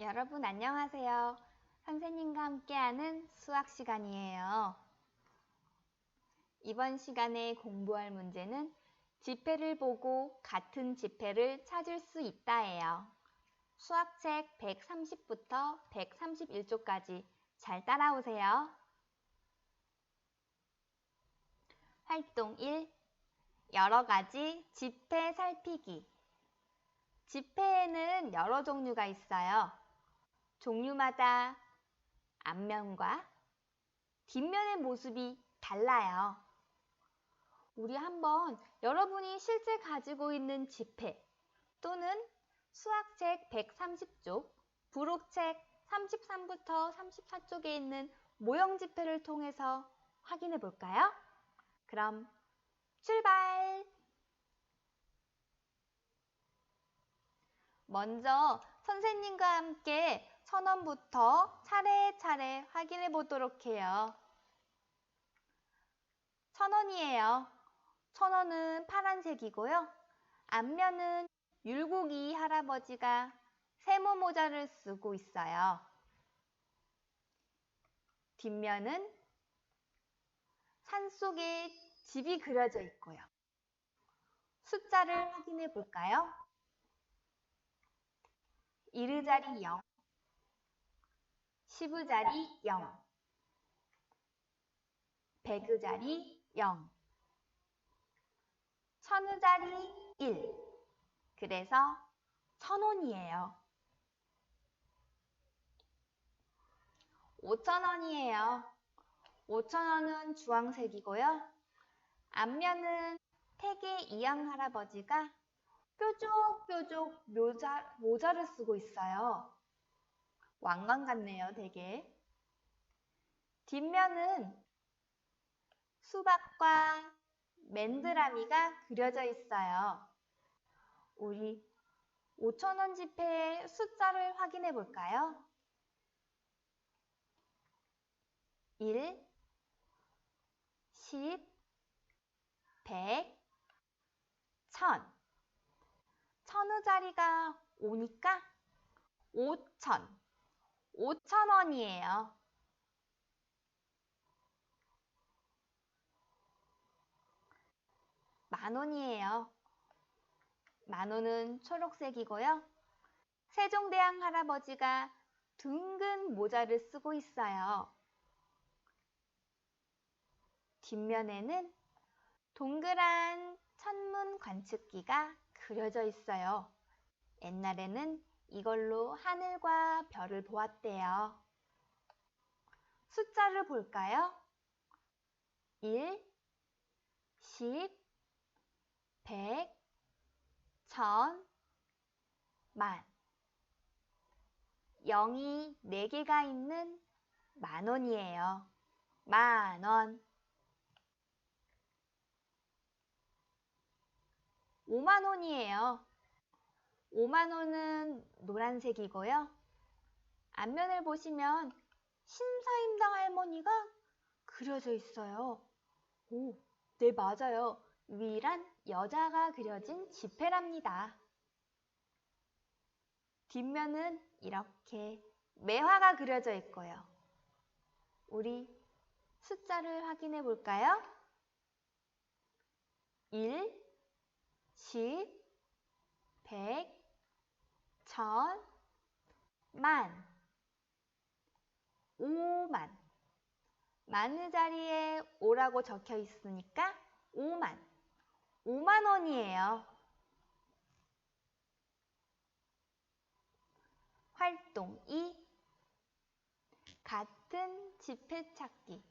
여러분 안녕하세요. 선생님과 함께하는 수학 시간이에요. 이번 시간에 공부할 문제는 지폐를 보고 같은 지폐를 찾을 수 있다예요. 수학책 130부터 131쪽까지 잘 따라오세요. 활동 1. 여러 가지 지폐 살피기. 지폐에는 여러 종류가 있어요. 종류마다 앞면과 뒷면의 모습이 달라요. 우리 한번 여러분이 실제 가지고 있는 지폐 또는 수학책 130쪽, 부록책 33부터 34쪽에 있는 모형 지폐를 통해서 확인해 볼까요? 그럼 출발! 먼저 선생님과 함께 천원부터 차례차례 확인해 보도록 해요. 천원이에요. 천원은 파란색이고요. 앞면은 율곡이 할아버지가 세모 모자를 쓰고 있어요. 뒷면은 산속에 집이 그려져 있고요. 숫자를 확인해 볼까요? 1의자리 0, 10의 자리 0, 100의 자리 0, 1000의 자리 1. 그래서 천원이에요. 5천원이에요. 5천원은 주황색이고요. 앞면은 태계 이양 할아버지가 뾰족뾰족 묘자, 모자를 쓰고 있어요. 왕관 같네요, 되게. 뒷면은 수박과 맨드라미가 그려져 있어요. 우리 5천원 지폐의 숫자를 확인해 볼까요? 1, 10, 100, 1000. 천우자리가 오니까 5천, 5천 원이에요. 만 원이에요. 만 원은 초록색이고요. 세종대왕 할아버지가 둥근 모자를 쓰고 있어요. 뒷면에는 동그란 천문 관측기가 그려져 있어요. 옛날에는 이걸로 하늘과 별을 보았대요. 숫자를 볼까요? 1, 10, 100, 1000, 만. 0이 4개가 있는 만원이에요. 만원. 5만 원이에요. 5만 원은 노란색이고요. 앞면을 보시면 신사임당 할머니가 그려져 있어요. 오, 네 맞아요. 유일한 여자가 그려진 지폐랍니다. 뒷면은 이렇게 매화가 그려져 있고요. 우리 숫자를 확인해 볼까요? 1, 10, 100, 1000, 만, 5만. 만의 자리에 5라고 적혀 있으니까 5만. 5만 원이에요. 활동 2. 같은 지폐 찾기.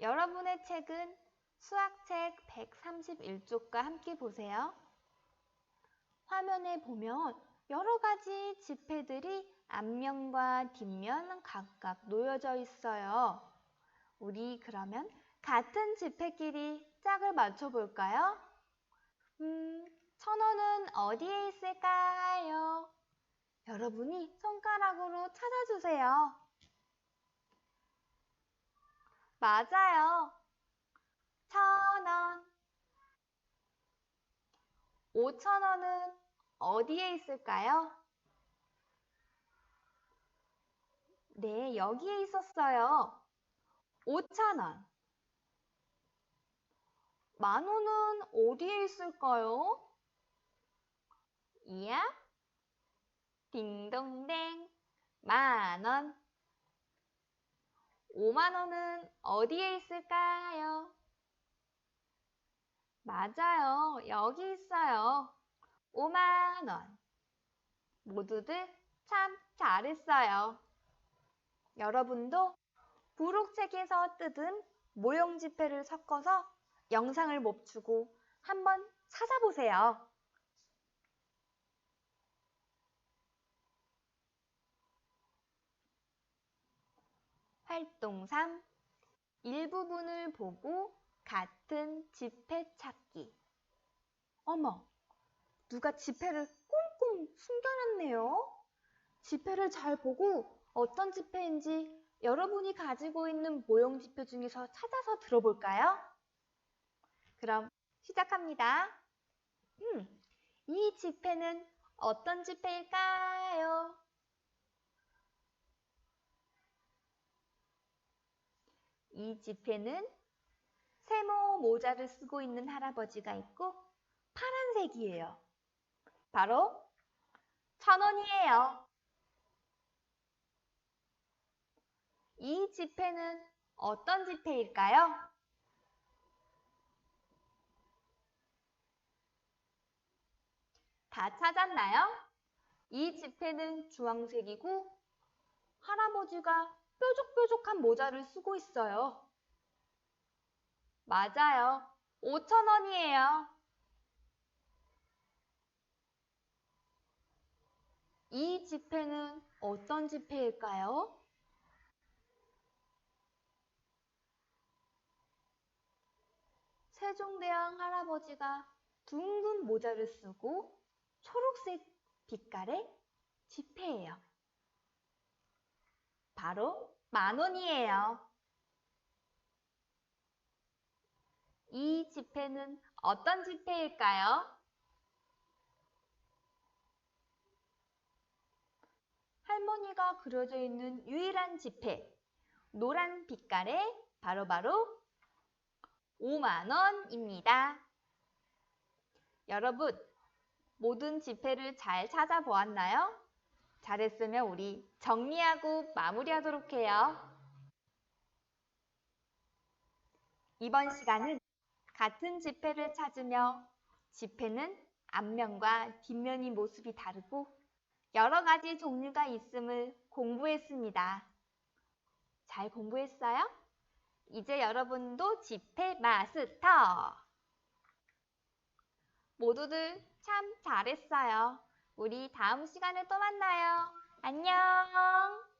여러분의 책은 수학책 131쪽과 함께 보세요. 화면에 보면 여러 가지 지폐들이 앞면과 뒷면 각각 놓여져 있어요. 우리 그러면 같은 지폐끼리 짝을 맞춰볼까요? 음, 천 원은 어디에 있을까요? 여러분이 손가락으로 찾아주세요. 맞아요. 천 원. 오천 원은 어디에 있을까요? 네, 여기에 있었어요. 5,000원. 만 원은 어디에 있을까요? 이야? 딩동댕. 만 원. 5만 원은 어디에 있을까요? 맞아요. 여기 있어요. 5만 원. 모두들 참 잘했어요. 여러분도 부록책에서 뜯은 모형 지폐를 섞어서 영상을 멈추고 한번 찾아보세요. 활동 3. 일부분을 보고 같은 지폐 찾기. 어머, 누가 지폐를 꽁꽁 숨겨놨네요. 지폐를 잘 보고 어떤 지폐인지 여러분이 가지고 있는 모형 지폐 중에서 찾아서 들어볼까요? 그럼 시작합니다. 음, 이 지폐는 어떤 지폐일까요? 이 지폐는 세모 모자를 쓰고 있는 할아버지가 있고 파란색이에요. 바로 천 원이에요. 이 지폐는 어떤 지폐일까요? 다 찾았나요? 이 지폐는 주황색이고 할아버지가 뾰족뾰족한 모자를 쓰고 있어요. 맞아요. 5,000원이에요. 이 지폐는 어떤 지폐일까요? 세종대왕 할아버지가 둥근 모자를 쓰고 초록색 빛깔의 지폐예요. 바로 만 원이에요. 이 지폐는 어떤 지폐일까요? 할머니가 그려져 있는 유일한 지폐, 노란 빛깔의 바로바로 5만 원입니다. 여러분, 모든 지폐를 잘 찾아보았나요? 잘했으면 우리 정리하고 마무리하도록 해요. 이번 시간은 같은 지폐를 찾으며 지폐는 앞면과 뒷면이 모습이 다르고 여러 가지 종류가 있음을 공부했습니다. 잘 공부했어요? 이제 여러분도 지폐 마스터! 모두들 참 잘했어요. 우리 다음 시간에 또 만나요. 안녕!